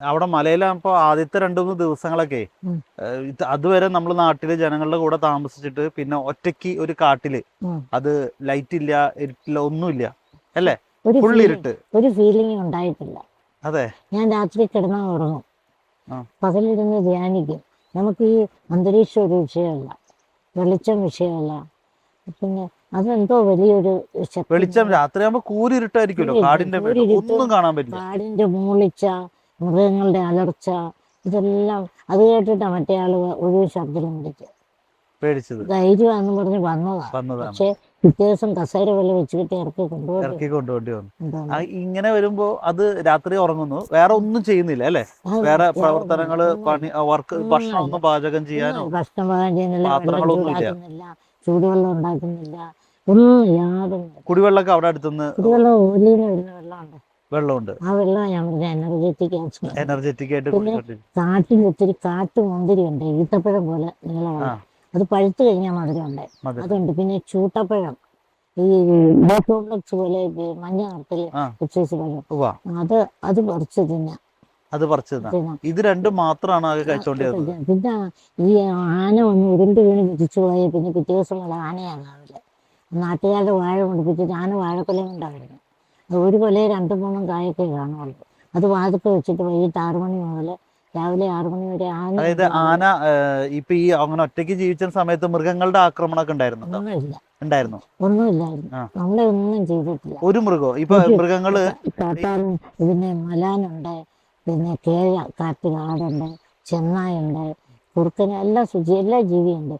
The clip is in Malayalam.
അവിടെ മലയിലാകുമ്പോ ആദ്യത്തെ രണ്ടു മൂന്ന് ദിവസങ്ങളൊക്കെ. അതുവരെ നമ്മൾ നാട്ടിൽ ജനങ്ങളുടെ കൂടെ താമസിച്ചിട്ട് പിന്നെ ഒറ്റയ്ക്ക് ഒരു കാട്ടിൽ അത് ലൈറ്റ് ഇല്ല ഇരുട്ടില്ല ഒന്നുമില്ല. അല്ലേ? ഫുൾ ഇരുട്ട്. ഒരു ഫീലിംഗ് ഉണ്ടായിട്ടില്ല. അതെ. ഞാൻ രാത്രി കിടന്നാ ഉറങ്ങും. പകലിരുന്ന് ധ്യാനിക്കും. നമുക്ക് ഈ അന്തരീക്ഷം ഒരു വിഷയമല്ല. വെളിച്ചം വിഷയമല്ല. പിന്നെ അതെന്തോ വലിയൊരു വെളിച്ചം രാത്രിയാകുമ്പോ കൂരിരുട്ടായിരിക്കുമല്ലോ. കൂരിരുട്ട്, കാടിന്റെ ഒന്നും കാണാൻ പറ്റില്ല. കാടിന്റെ മൂളിച്ച മൃഗങ്ങളുടെ അലർച്ച ഇതെല്ലാം അത് കേട്ടിട്ടാ മറ്റേ ആൾ ഒരു ശബ്ദം വിളിച്ചത്. പേടിച്ചത്? ധൈര്യമാണെന്ന് പറഞ്ഞ് വന്നതാ. വന്നതാണ് പക്ഷെ പിറ്റേ ദിവസം കസേര പോലെ വെച്ചിട്ട് ഇറക്കി കൊണ്ടുപോയി. ഇറക്കി കൊണ്ടുപോയി വന്നു. ഇങ്ങനെ വരുമ്പോ അത് രാത്രി ഉറങ്ങുന്നു. വേറെ ഒന്നും ചെയ്യുന്നില്ല അല്ലെ? വേറെ പ്രവർത്തനങ്ങൾ പണി വർക്ക് ഭക്ഷണം ഒന്നും പാചകം ചെയ്യാനോ? ഭക്ഷണം പാചകം ചെയ്യുന്നില്ല വെള്ളം. ചൂടുവെള്ളം ഉണ്ടാക്കുന്നില്ല ഒന്നും യാതൊന്നും കുടിവെള്ളമൊക്കെ അവിടെ അടുത്തുനിന്ന് കുടിവെള്ളം ഓലിന്ന് വരുന്ന വെള്ളമുണ്ട് വെള്ളമുണ്ട്. ആ വെള്ളം പറഞ്ഞ എനർജറ്റിക് എനർജറ്റിക് ആയിട്ട്. കാട്ടിൽ ഒത്തിരി കാട്ടു മുന്തിരി ഉണ്ട്. ഈത്തപ്പഴം പോലെ നീളമുള്ള. അത് പഴുത്തു കഴിഞ്ഞാൽ മധുരം ഉണ്ട്. അതുണ്ട്. പിന്നെ ചൂട്ടപ്പഴം. ഈ കോംപ്ലക്സ് പോലെ മഞ്ഞ ആ. സൈസ് പഴം. അത് അത് പറിച്ച് തിന്നാം. അത് പറിച്ചതാ ഇത് രണ്ടും മാത്രമാണ് ആകെ കഴിച്ചോണ്ടിരുന്നത്? പിന്നെ ഈ ആന ഒന്ന് ഉരുണ്ട് വീണ് തിരിച്ചു പോയ പിന്നെ പിറ്റേ ദിവസം ആനയാണ് രാവിലെ നാട്ടുകാരുടെ വാഴ മുടിപ്പിച്ചിട്ട് ആന വാഴക്കൊല ഉണ്ടായിരുന്നു. ഒരു കൊലയെ രണ്ടു മൂന്നും കായൊക്കെ കാണുള്ളൂ അത് വാതൊക്കെ വെച്ചിട്ട് വൈകിട്ട് ആറു മണി മുതൽ രാവിലെ ആറു മണി വരെ ആന അതായത് ആന ഇപ്പൊ ഈ അങ്ങനെ ഒറ്റയ്ക്ക് ജീവിച്ച സമയത്ത് മൃഗങ്ങളുടെ ആക്രമണമൊക്കെ ഉണ്ടായിരുന്നു? ഒന്നുമില്ല. ഉണ്ടായിരുന്നു? ഒന്നുമില്ലായിരുന്നു. നമ്മളെ ഒന്നും ചെയ്തിട്ടില്ല. ഒരു മൃഗം? ഇപ്പൊ മൃഗങ്ങൾ കാട്ടാനും പിന്നെ മലാനുണ്ട് പിന്നെ കേഴ കാട്ടുകാടുണ്ട് ചെന്നായുണ്ട് കുറുക്കന് എല്ലാ ശുചി എല്ലാ ജീവിയുണ്ട്.